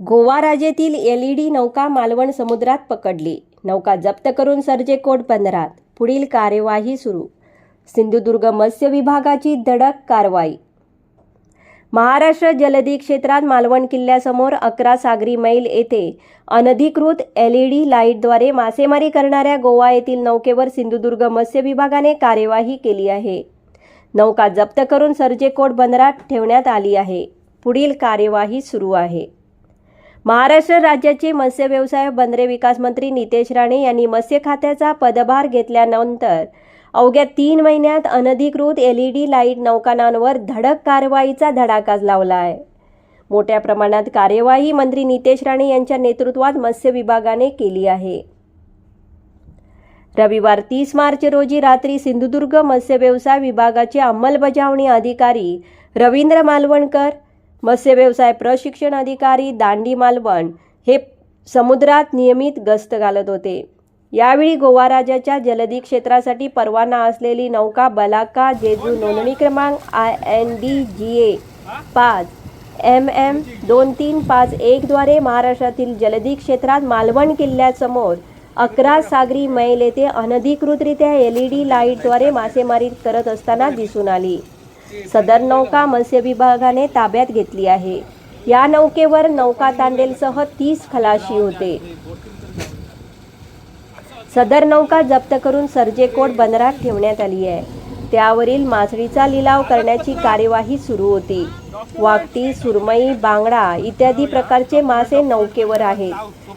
गोवा राज्यातील L E D नौका मालवण समुद्रात पकडली. नौका जप्त करून सर्जेकोट बंदरात पुढील कार्यवाही सुरू. सिंधुदुर्ग मत्स्य विभागाची धडक कारवाई. महाराष्ट्र जलदी क्षेत्रात मालवण किल्ल्यासमोर अकरा सागरी मैल येथे अनधिकृत एल ई डी लाईटद्वारे मासेमारी करणाऱ्या गोवा येथील नौकेवर सिंधुदुर्ग मत्स्य विभागाने कार्यवाही केली आहे. नौका जप्त करून सर्जेकोट बंदरात ठेवण्यात आली आहे. पुढील कार्यवाही सुरू आहे. महाराष्ट्र राज्याचे मत्स्य व्यवसाय बंदरे विकास मंत्री नितेश राणे यांनी मत्स्य खात्याचा पदभार घेतल्यानंतर अवघ्या तीन महिन्यात अनधिकृत एल ई डी लाइट नौकानांवर धडक कारवाईचा धडाकाच लावला आहे. मोठ्या प्रमाणात कार्यवाही मंत्री नितेश राणे यांच्या नेतृत्वात मत्स्य विभागाने केली आहे. रविवार तीस मार्च रोजी रात्री सिंधुदुर्ग मत्स्य व्यवसाय विभागाचे अंमलबजावणी अधिकारी रवींद्र मालवणकर मत्स्य व्यवसाय प्रशिक्षण अधिकारी दांडी मालवण हे समुद्रात नियमित गस्त घालत होते. यावेळी गोवा राज्याच्या जलदी क्षेत्रासाठी परवाना असलेली नौका बलाका जेजू नोंदणी क्रमांक I N D G A पाच एम एम दोन तीन पाच एकद्वारे महाराष्ट्रातील जलदी क्षेत्रात मालवण किल्ल्यासमोर अकरा सागरी मैल येथे अनधिकृतरित्या एल ई डी लाईटद्वारे मासेमारी करत असताना दिसून आली. सदर नौका मत्स्य विभागाने ताब्यात घेतली आहे. या नौकेवर नौका तांडेलसह तीस खलाशी होते. सदर नौका जप्त करून सर्जेकोट बंदरात ठेवण्यात आली आहे. त्यावरील मासळीचा लिलाव करण्याची कार्यवाही सुरू होती. वाकटी सुरमई बांगडा इत्यादी प्रकारचे मासे नौकेवर आहेत.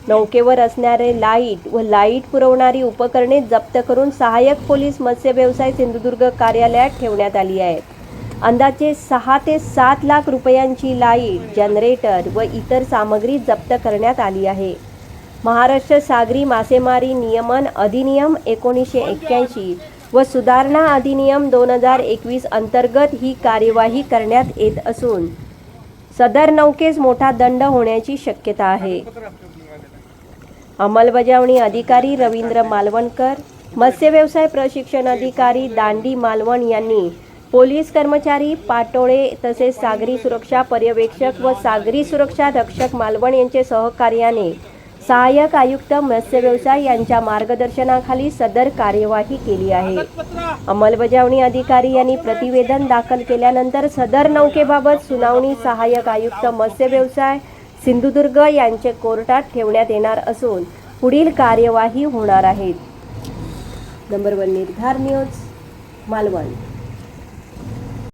नौकेवर असणारे लाइट व लाइट पुरवणारी उपकरणे जप्त करून सहाय्यक पोलीस मत्स्य व्यवसाय सिंधुदुर्ग कार्यालयात ठेवण्यात आली आहेत. अंदाजे सहा ते सात लाख रुपयांची लाइट जनरेटर व इतर सामग्री जप्त करण्यात आली आहे. महाराष्ट्र सागरी मासेमारी नियमन अधिनियम एकोणीसशे एक्क्याऐंशी व सुधारणा अधिनियम दोन हजार एकवीस अंतर्गत ही कार्यवाही करण्यात येत असून सदर नौकेस मोठा दंड होण्याची शक्यता आहे. अंमलबजावणी अधिकारी रवींद्र मालवणकर मत्स्य व्यवसाय प्रशिक्षण अधिकारी दांडी मालवण यांनी पोलीस कर्मचारी पाटोळे तसेच सागरी सुरक्षा पर्यवेक्षक व सागरी सुरक्षा रक्षक मालवण यांचे सहकार्याने सहाय्यक आयुक्त मत्स्य व्यवसाय यांच्या मार्गदर्शनाखाली सदर कार्यवाही केली आहे. अंमलबजावणी अधिकारी यांनी प्रतिवेदन दाखल केल्यानंतर सदर नौकेबाबत सुनावणी सहाय्यक आयुक्त मत्स्य व्यवसाय सिंधुदुर्ग यांचे कोर्टात ठेवण्यात येणार असून पुढील कार्यवाही होणार आहेत number one Nirdhar news Malvan.